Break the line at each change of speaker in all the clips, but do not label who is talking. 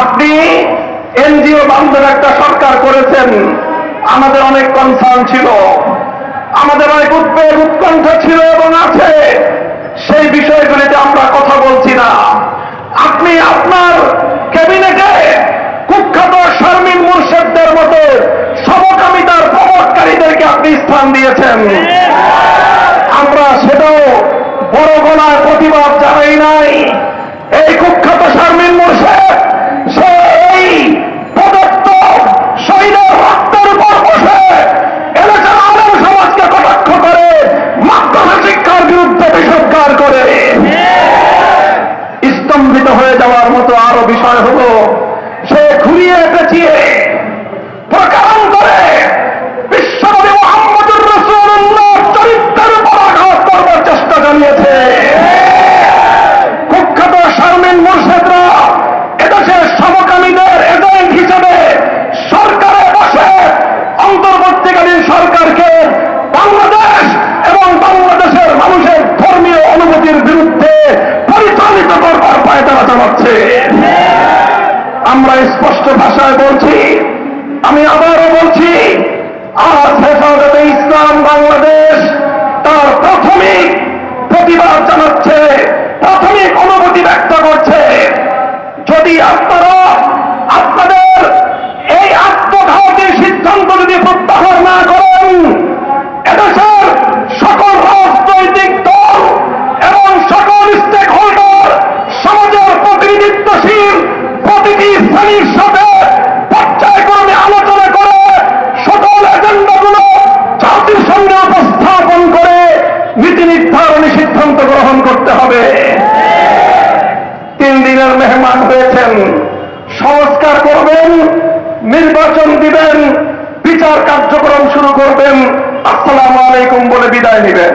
আপনি এনজিও বান্ধব একটা সরকার করেছেন। আমাদের অনেক কনসার্ন ছিল। আমাদের অনেক উদ্বেগ, উৎকণ্ঠ ছিল এবং আছে। সেই বিষয়গুলিতে প্রকারণ করে বিশ্বনবী রসুল্লাহ চরিত্রের করবার চেষ্টা কুখ্যাত শারমিন মুর্শেদরা এদেশের সমকামীদের এজেন্ট হিসেবে সরকারে বসে অন্তর্বর্তীকালীন সরকারকে বাংলাদেশ এবং বাংলাদেশের মানুষের ধর্মীয় অনুভূতির বিরুদ্ধে পরিচালিত করবার চালাচ্ছে। আমরা স্পষ্ট ভাষায় বলছি, আমি আবারও বলছি, আজ হেফাজতে ইসলাম বাংলাদেশ তার প্রাথমিক প্রতিবাদ জানাচ্ছে, প্রাথমিক অনুভূতি ব্যক্ত করছে। যদি আপনারা আপনাদের এই আত্মঘাতী সিদ্ধান্ত যদি প্রত্যাহার না করেন হবে। তিন দিনের মেহমান হয়েছেন। সংস্কার করবেন, নির্বাচন দিবেন, বিচার কার্যক্রম শুরু করবেন। আসসালামু আলাইকুম বলে বিদায় নেবেন।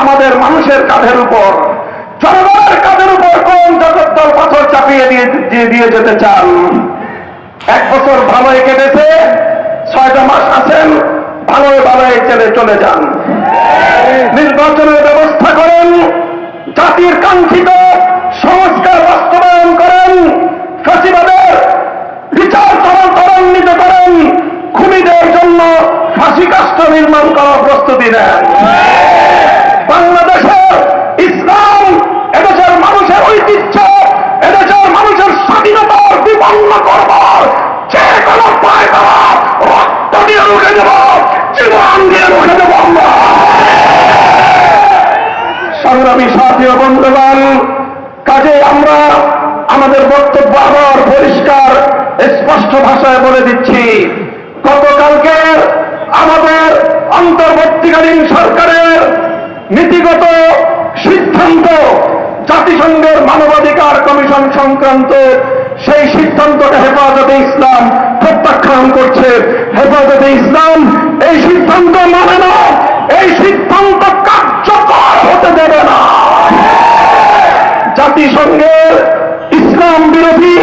আমাদের মানুষের কাঁধের উপর, জনগণের কাঁধের উপর কোন জগদ্দল পাথর চাপিয়ে দিয়ে দিয়ে যেতে চান? এক বছর ভালোই কেটেছে, ছয়টা মাস আছেন, ভালোই ভালোই চলে চলে যান। নির্বাচনের ব্যবস্থা করেন, জাতির কাঙ্ক্ষিত সংস্কার বাস্তবায়ন করেন, ফ্যাসিবাদের বিচার ত্বরা- ত্বরান্বিত করেন, খুনিদের জন্য ফাঁসি কাষ্ঠ নির্মাণ করার প্রস্তুতি নেন। বাংলাদেশের ইসলাম, এদেশের মানুষের ঐতিহ্য, এদেশের মানুষের স্বাধীনতার বিপন্ন করবার যে কোনো পায় রক্ত দিয়ে রুখে দেব, জীবন দিয়ে রুখে দেব আমরা। সংগ্রামী সাথী বন্ধুগণ, কাজে আমরা আমাদের বক্তব্য আবার পরিষ্কার, স্পষ্ট ভাষায় বলে দিচ্ছি গতকালকে আমাদের অন্তর্বর্তীকালীন সরকারের নীতিগত সিদ্ধান্ত জাতিসংঘের মানবাধিকার কমিশন সংক্রান্ত সেই সিদ্ধান্তকে হেফাজতে ইসলাম প্রত্যাখ্যান করছে। হেফাজতে ইসলাম এই সিদ্ধান্ত মানে না, এই সিদ্ধান্ত কার্যকর হতে দেবে না। জাতিসংঘের ইসলাম বিরোধী,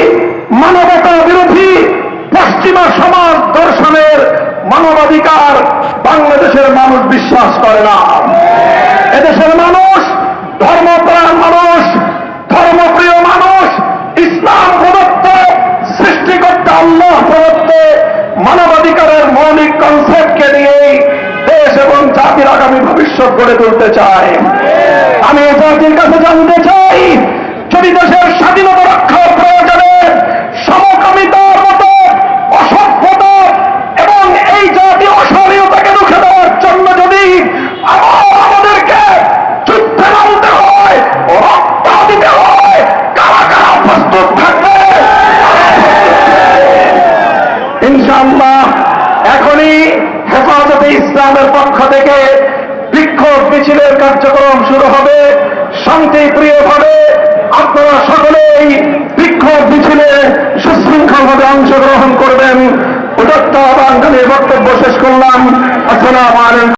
মানবতা বিরোধী, পশ্চিমা সমাজ দর্শনের মানবাধিকার বাংলাদেশের মানুষ বিশ্বাস করে না। এদেশের মানুষ কনসেপ্টকে নিয়েই দেশ এবং জাতির আগামী ভবিষ্যৎ গড়ে তুলতে চাই আমি জাতির কাছে জানতে চাই, যদি দেশের স্বাধীনতা রক্ষার প্রয়োজনে সমকামিতার মতো অসভ্যতা এবং এই জাতীয় অসহনীয়তাকে রুখে দেওয়ার জন্য যদি আবার আমাদেরকে যুদ্ধে নামতে হয় রক্ত দিতে হয় কারা কারা প্রস্তুত থাকবে ইনশাআল্লাহ এখনই হেফাজতে ইসলামের পক্ষ থেকে বিক্ষোভ মিছিলের কার্যক্রম শুরু হবে। শান্তিপ্রিয়ভাবে আপনারা সকলেই বিক্ষোভ মিছিলে সুশৃঙ্খলভাবে অংশগ্রহণ করবেন। উদত্ত বাঙালির বক্তব্য শেষ করলাম। আসসালাম আলাইকুম।